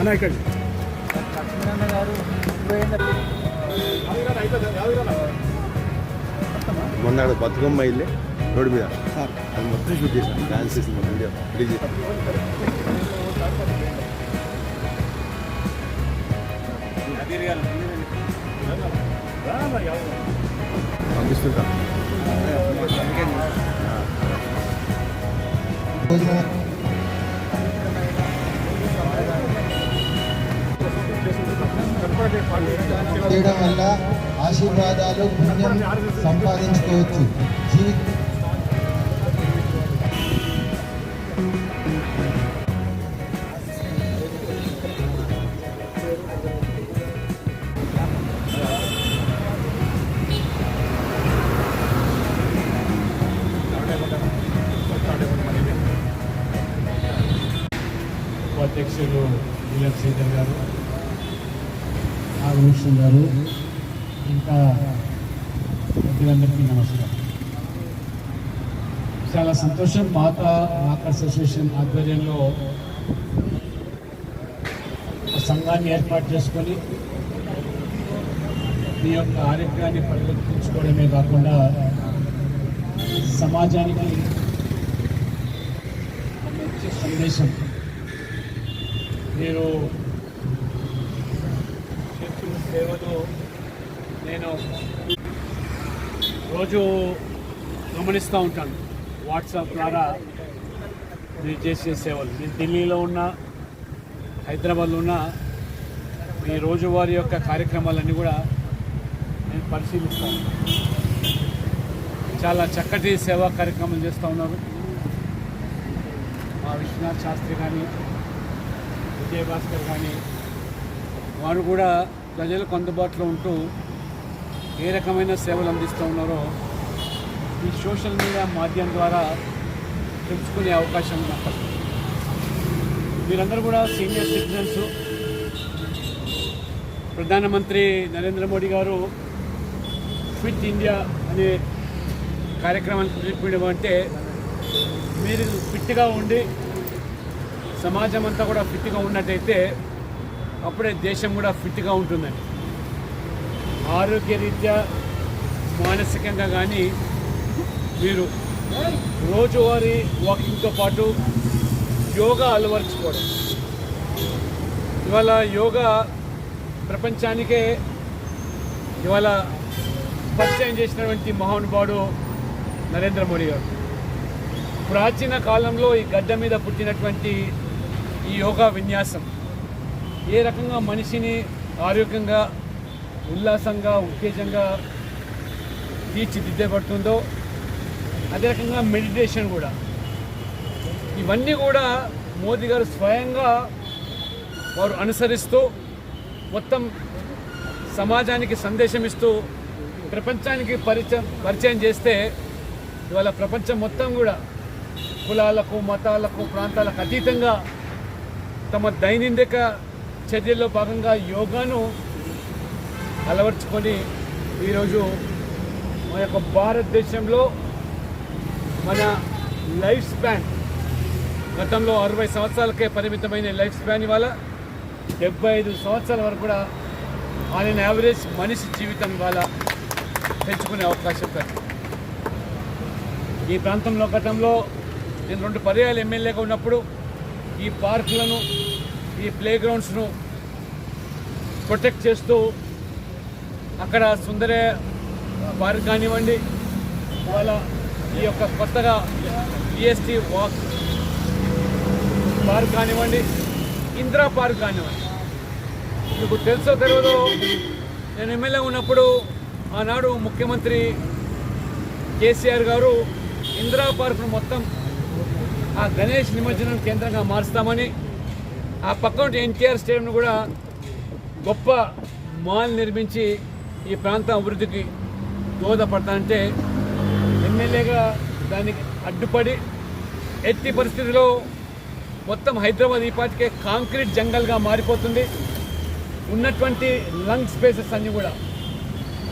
అనేక లక్ష్మీనారాయణ గారు మొన్న అక్కడ బతుకమ్మ ఇల్లే రోడ్డు మీద సార్ అది మొత్తం షూట్ చేశాను డాన్స్ పంపిస్తుంటా. చేయడం వల్ల ఆశీర్వాదాలు పుణ్యం సంపాదించుకోవచ్చు. జీవి నాగభూషణ్ గారు ఇంకా ప్రజలందరికీ నమస్కారం. చాలా సంతోషం మాతా మాత అసోసియేషన్ ఆధ్వర్యంలో సంఘాన్ని ఏర్పాటు చేసుకొని మీ యొక్క ఆరోగ్యాన్ని పరిరక్షించుకోవడమే కాకుండా సమాజానికి మంచి సందేశం. మీరు సేవతో నేను రోజు గమనిస్తూ ఉంటాను. వాట్సాప్ ద్వారా మీరు చేసే సేవలు. నేను ఢిల్లీలో ఉన్న హైదరాబాద్లో ఉన్న మీ రోజువారీ యొక్క కార్యక్రమాలన్నీ కూడా నేను పరిశీలిస్తాను చాలా చక్కటి సేవా కార్యక్రమాలు చేస్తూ ఉన్నారు. మా విశ్వనాథ్ శాస్త్రి కానీ విజయభాస్కర్ కానీ వారు కూడా ప్రజలకు అందుబాటులో ఉంటూ ఏ రకమైన సేవలు అందిస్తూ ఉన్నారో ఈ సోషల్ మీడియా మాధ్యమం ద్వారా తెలుసుకునే అవకాశం ఉన్నారు మీరందరూ కూడా సీనియర్ సిటిజన్స్ ప్రధానమంత్రి నరేంద్ర మోడీ గారు ఫిట్ ఇండియా అనే కార్యక్రమాన్ని పిలుపునివ్వడం అంటే మీరు ఫిట్గా ఉండి సమాజం అంతా కూడా ఫిట్గా ఉన్నట్టయితే అప్పుడే దేశం కూడా ఫిట్గా ఉంటుందండి. ఆరోగ్యరీత్యా మానసికంగా కానీ మీరు రోజువారీ వాకింగ్తో పాటు యోగా అలవర్చుకోవడం. ఇవాళ యోగా ప్రపంచానికే ఇవాళ పరిచయం చేసినటువంటి మహానుభావుడు నరేంద్ర మోడీ గారు. ప్రాచీన కాలంలో ఈ గడ్డ మీద పుట్టినటువంటి ఈ యోగా విన్యాసం ఏ రకంగా మనిషిని ఆరోగ్యంగా ఉల్లాసంగా ఉత్తేజంగా తీర్చిదిద్దబడుతుందో అదే రకంగా మెడిటేషన్ కూడా. ఇవన్నీ కూడా మోదీ గారు స్వయంగా వారు అనుసరిస్తూ మొత్తం సమాజానికి సందేశం ఇస్తూ ప్రపంచానికి పరిచయం పరిచయం చేస్తే ఇవాళ ప్రపంచం మొత్తం కూడా కులాలకు మతాలకు ప్రాంతాలకు అతీతంగా తమ దైనందిక చర్యల్లో భాగంగా యోగాను అలవర్చుకొని ఈరోజు మన యొక్క భారతదేశంలో మన లైఫ్ స్పాన్ గతంలో అరవై సంవత్సరాలకే పరిమితమైన లైఫ్ స్పాన్ ఇవాళ డెబ్బై ఐదు సంవత్సరాల వరకు కూడా ఆయన యావరేజ్ మనిషి జీవితం ఇవాళ పెంచుకునే అవకాశం కలిగింది ఈ ప్రాంతంలో గతంలో నేను రెండు పర్యాలు ఎమ్మెల్యేగా ఉన్నప్పుడు ఈ పార్కులను ఈ ప్లే గ్రౌండ్స్ను ప్రొటెక్ట్ చేస్తూ అక్కడ సుందరే వారికి కానివ్వండి వాళ్ళ ఈ యొక్క కొత్తగా ఈఎస్టీ వాక్ పార్క్ కానివ్వండి ఇందిరా పార్క్ కానివ్వండి. మీకు తెలుసో తెలియదో నేను ఎమ్మెల్యే ఉన్నప్పుడు ఆనాడు ముఖ్యమంత్రి కేసీఆర్ గారు ఇందిరా పార్క్ను మొత్తం ఆ గణేష్ నిమజ్జనం కేంద్రంగా మారుస్తామని ఆ పక్కన ఎన్టీఆర్ స్టేడియంను కూడా గొప్ప మాల్ నిర్మించి ఈ ప్రాంతం అభివృద్ధికి దోహదపడతానంటే ఎమ్మెల్యేగా దానికి అడ్డుపడి ఎట్టి పరిస్థితిలో మొత్తం హైదరాబాద్ ఈ పాటికే కాంక్రీట్ జంగల్గా మారిపోతుంది. ఉన్నటువంటి లంగ్ స్పేసెస్ అన్నీ కూడా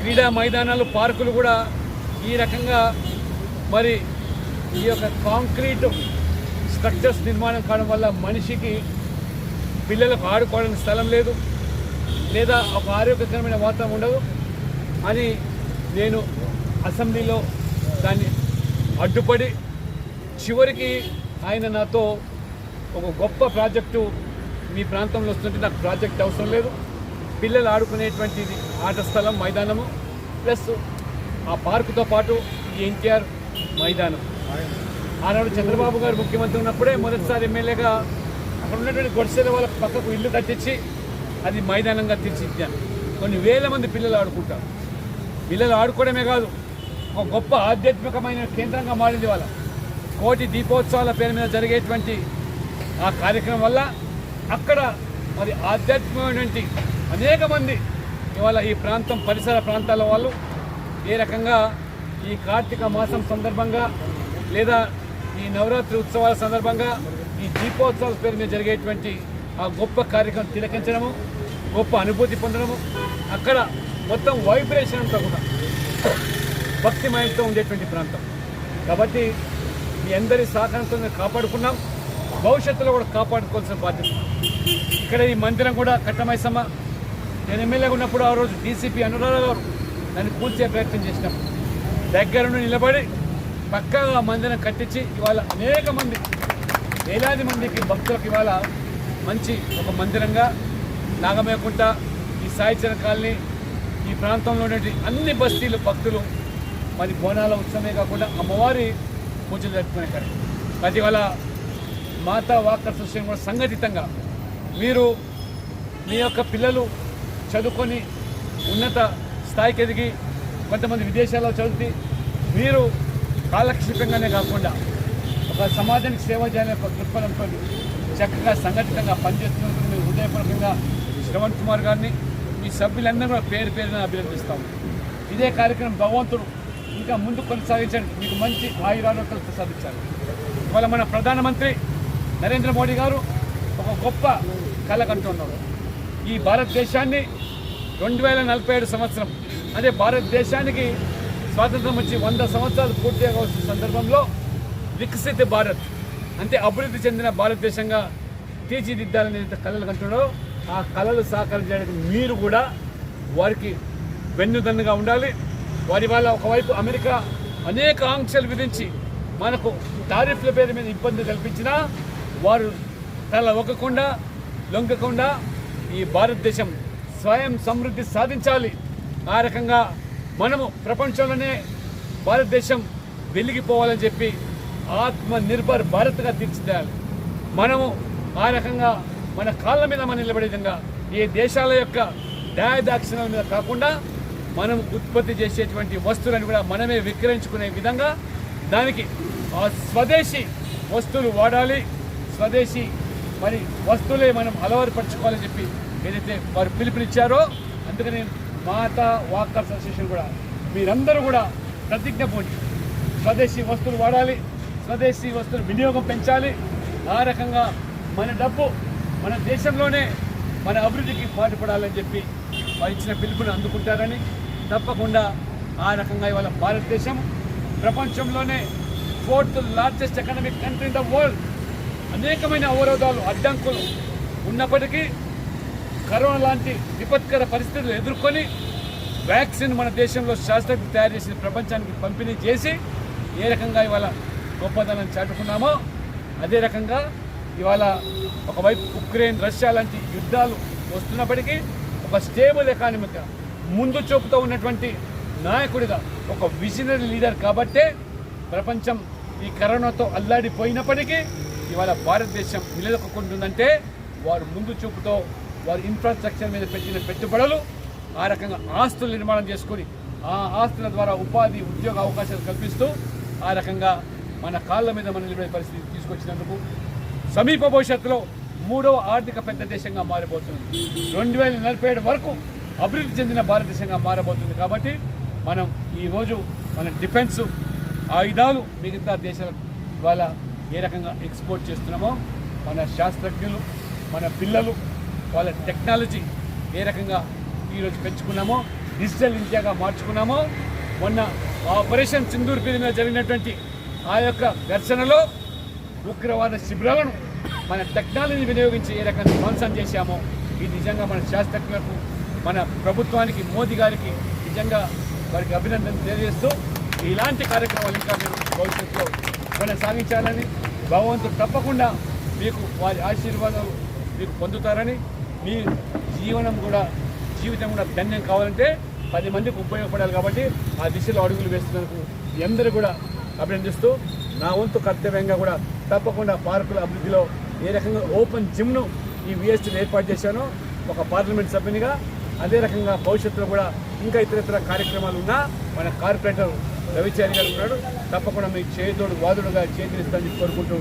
క్రీడా మైదానాలు పార్కులు కూడా ఈ రకంగా మరి ఈ యొక్క కాంక్రీట్ స్ట్రక్చర్స్ నిర్మాణం కావడం వల్ల మనిషికి పిల్లలకు ఆడుకోవడానికి స్థలం లేదు లేదా ఒక ఆరోగ్యకరమైన వాతావరణం ఉండదు అని నేను అసెంబ్లీలో దాన్ని అడ్డుపడి చివరికి ఆయన నాతో ఒక గొప్ప ప్రాజెక్టు మీ ప్రాంతంలో వస్తుంటే నాకు ప్రాజెక్ట్ అవసరం లేదు. పిల్లలు ఆడుకునేటువంటిది ఆట స్థలం మైదానము ప్లస్ ఆ పార్కుతో పాటు ఈ ఎన్టీఆర్ మైదానం. ఆనాడు చంద్రబాబు గారు ముఖ్యమంత్రి ఉన్నప్పుడే మొదటిసారి ఎమ్మెల్యేగా అక్కడ ఉన్నటువంటి గొడిసెల వాళ్ళ పక్కకు ఇల్లు కట్టించి అది మైదానంగా తీర్చిదిద్దాను కొన్ని వేల మంది పిల్లలు ఆడుకుంటారు. పిల్లలు ఆడుకోవడమే కాదు ఒక గొప్ప ఆధ్యాత్మికమైన కేంద్రంగా మారింది వాళ్ళ. కోటి దీపోత్సవాల పేరు మీద జరిగేటువంటి ఆ కార్యక్రమం వల్ల అక్కడ మరి ఆధ్యాత్మికమైనటువంటి అనేక మంది ఇవాళ ఈ ప్రాంతం పరిసర ప్రాంతాల వాళ్ళు ఏ రకంగా ఈ కార్తీక మాసం సందర్భంగా లేదా ఈ నవరాత్రి ఉత్సవాల సందర్భంగా దీపోత్సవాల పేరు మీద జరిగేటువంటి ఆ గొప్ప కార్యక్రమం తిలకించడము గొప్ప అనుభూతి పొందడము అక్కడ మొత్తం వైబ్రేషన్ అంతా కూడా భక్తిమయంతో ఉండేటువంటి ప్రాంతం. కాబట్టి మీ అందరి సహకారంతో మేము కాపాడుకున్నాం. భవిష్యత్తులో కూడా కాపాడుకోవాల్సిన బాధ్యత. ఇక్కడ ఈ మందిరం కూడా కట్టమైసమ్మ. నేను ఎమ్మెల్యేగా ఉన్నప్పుడు ఆ రోజు డీసీపీ అనురాధ గారు దాన్ని కూల్చే ప్రయత్నం చేసినాం దగ్గరుండి నిలబడి పక్కగా మందిరం కట్టించి ఇవాళ అనేక మంది వేలాది మందికి భక్తులకు ఇవాళ మంచి ఒక మందిరంగా నాగమేకుంట ఈ సాయిచర కాలనీ ఈ ప్రాంతంలో అన్ని బస్తీలు భక్తులు మరి బోనాల ఉత్సవమే కాకుండా అమ్మవారి పూజలు జరుపుకునే కార్యక్రమం అది ఇవాళ మాతా వాకర్ అసోసియేషన్ కూడా సంఘటితంగా మీరు మీ యొక్క పిల్లలు చదువుకొని ఉన్నత స్థాయికి ఎదిగి కొంతమంది విదేశాల్లో చదివి మీరు కాలక్షేపంగానే కాకుండా ఒక సమాజానికి సేవ చేయాలనే ఒక దృక్పథంతో చక్కగా సంఘటితంగా పనిచేస్తున్నందుకు మేము హృదయపూర్వకంగా శ్రవణ్ కుమార్ గారిని మీ సభ్యులందరూ కూడా పేరు పేరున అభినందిస్తాము ఇదే కార్యక్రమం భగవంతుడు ఇంకా ముందు కొనసాగించండి మీకు మంచి ఆయురారోగ్యాలు ప్రసాదించాలి ఇవాళ మన ప్రధానమంత్రి నరేంద్ర మోడీ గారు ఒక గొప్ప కళ కంటున్నారు ఈ భారతదేశాన్ని రెండు వేల నలభై ఏడు సంవత్సరం అదే భారతదేశానికి స్వాతంత్రం వచ్చి వంద సంవత్సరాలు పూర్తి వచ్చిన సందర్భంలో వికసిత భారత్. అంటే అభివృద్ధి చెందిన భారతదేశంగా తీర్చిదిద్దాలని ఏదైతే కళలు కంటున్నారో ఆ కళలు సాకారం చేయడానికి మీరు కూడా వారికి వెన్నుదన్నుగా ఉండాలి. వారి వల్ల ఒకవైపు అమెరికా అనేక ఆంక్షలు విధించి మనకు టారిఫ్ల పేరు మీద ఇబ్బంది కల్పించినా వారు తల ఒక్కకుండా లొంగకుండా ఈ భారతదేశం స్వయం సమృద్ధి సాధించాలి. ఆ రకంగా మనము ప్రపంచంలోనే భారతదేశం వెలిగిపోవాలని చెప్పి ఆత్మ నిర్భర్ భారత్గా తీర్చిదిద్దాలి మనము ఆ రకంగా మన కాళ్ళ మీద మనం నిలబడే విధంగా ఈ దేశాల యొక్క దాయదాక్షిణాల మీద కాకుండా మనం ఉత్పత్తి చేసేటువంటి వస్తువులను కూడా మనమే విక్రయించుకునే విధంగా దానికి ఆ స్వదేశీ వస్తువులు వాడాలి. స్వదేశీ మరి వస్తువులే మనం అలవాటుపరచుకోవాలని చెప్పి ఏదైతే వారు పిలుపునిచ్చారో అందుకని మాతా వాకర్స్ అసోసియేషన్ కూడా మీరందరూ కూడా ప్రతిజ్ఞ పోండి స్వదేశీ వస్తువులు వాడాలి. స్వదేశీ వస్తువుల వినియోగం పెంచాలి. ఆ రకంగా మన డబ్బు మన దేశంలోనే మన అభివృద్ధికి పాటుపడాలని చెప్పి ఇచ్చిన పిలుపుని అందుకుంటారని తప్పకుండా ఆ రకంగా ఇవాళ భారతదేశం ప్రపంచంలోనే fourth largest economic country in the world. అనేకమైన అవరోధాలు అడ్డంకులు ఉన్నప్పటికీ కరోనా లాంటి విపత్కర పరిస్థితులు ఎదుర్కొని వ్యాక్సిన్ మన దేశంలో శాస్త్రజ్ఞ తయారు చేసి ప్రపంచానికి పంపిణీ చేసి ఏ రకంగా ఇవాళ గొప్పదనం చాటుకున్నామో అదే రకంగా ఇవాళ ఒకవైపు ఉక్రెయిన్ రష్యా లాంటి యుద్ధాలు వస్తున్నప్పటికీ ఒక స్టేబుల్ ఎకానమీగా ముందు చూపుతో ఉన్నటువంటి నాయకుడిగా ఒక విజనరీ లీడర్ కాబట్టే ప్రపంచం ఈ కరోనాతో అల్లాడిపోయినప్పటికీ ఇవాళ భారతదేశం నిలదొక్కుంటుందంటే వారు ముందు చూపుతో వారు ఇన్ఫ్రాస్ట్రక్చర్ మీద పెట్టిన పెట్టుబడులు ఆ రకంగా ఆస్తులు నిర్మాణం చేసుకొని ఆ ఆస్తుల ద్వారా ఉపాధి ఉద్యోగ అవకాశాలు కల్పిస్తూ ఆ రకంగా మన కాళ్ళ మీద మన నిలబడే పరిస్థితి తీసుకొచ్చినందుకు సమీప భవిష్యత్తులో మూడవ ఆర్థిక పెద్ద దేశంగా మారిపోతుంది. రెండు వేల నలభై ఏడు వరకు అభివృద్ధి చెందిన భారతదేశంగా మారబోతుంది కాబట్టి మనం ఈరోజు మన డిఫెన్స్ ఆయుధాలు మిగతా దేశాల ద్వారా ఏ రకంగా ఎక్స్పోర్ట్ చేస్తున్నామో మన శాస్త్రజ్ఞులు మన పిల్లలు వాళ్ళ టెక్నాలజీ ఏ రకంగా ఈరోజు పెంచుకున్నామో డిజిటల్ ఇండియాగా మార్చుకున్నామో మొన్న ఆపరేషన్ సింధూర్ పేరు జరిగినటువంటి ఆ యొక్క ఘర్షణలో ఉగ్రవాద శిబిరాలను మన టెక్నాలజీ వినియోగించి ఏ రకంగా ధ్వంసం చేశామో ఇది నిజంగా మన శాస్త్రజ్ఞులకు మన ప్రభుత్వానికి మోదీ గారికి నిజంగా వారికి అభినందన తెలియజేస్తూ ఇలాంటి కార్యక్రమాలు ఇంకా మీరు భవిష్యత్తులో కొనసాగించాలని భగవంతుడు తప్పకుండా మీకు వారి ఆశీర్వాదాలు మీకు పొందుతారని మీ జీవనం కూడా జీవితం కూడా ధన్యం కావాలంటే పది మందికి ఉపయోగపడాలి కాబట్టి ఆ దిశలో అడుగులు వేస్తున్నందుకు మీ అందరూ కూడా అభినందిస్తూ నా వంతు కర్తవ్యంగా కూడా తప్పకుండా పార్కుల అభివృద్ధిలో ఏ రకంగా ఓపెన్ జిమ్ను ఈ విఎస్టీలో ఏర్పాటు చేశానో ఒక పార్లమెంట్ సభ్యునిగా అదే రకంగా భవిష్యత్తులో కూడా ఇంకా ఇతర ఇతర కార్యక్రమాలు ఉన్నా మన కార్పొరేటర్ రవిచారి గారు ఉన్నాడు. తప్పకుండా మీ చేతుడు వాదుడుగా చేతినిస్తానని కోరుకుంటూ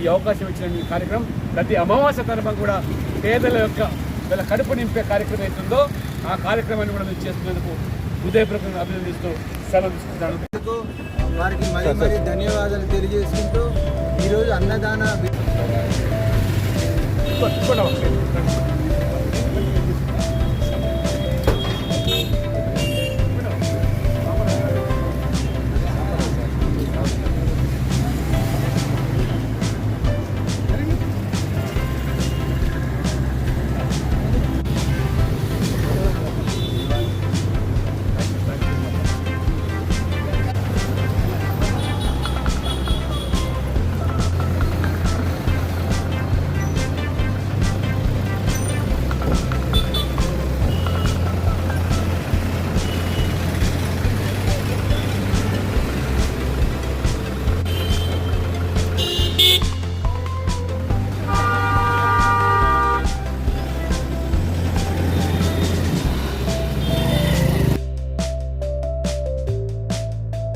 ఈ అవకాశం ఇచ్చిన కార్యక్రమం ప్రతి అమావాస్య తరఫున కూడా పేదల యొక్క వీళ్ళ కడుపు నింపే కార్యక్రమం అవుతుందో ఆ కార్యక్రమాన్ని కూడా మీరు చేస్తున్నందుకు హృదయపూర్వకంగా అభినందిస్తూ సెలవు తీసుకుంటాను వారికి మరీ మరీ ధన్యవాదాలు తెలియజేసుకుంటూ ఈరోజు అన్నదాన.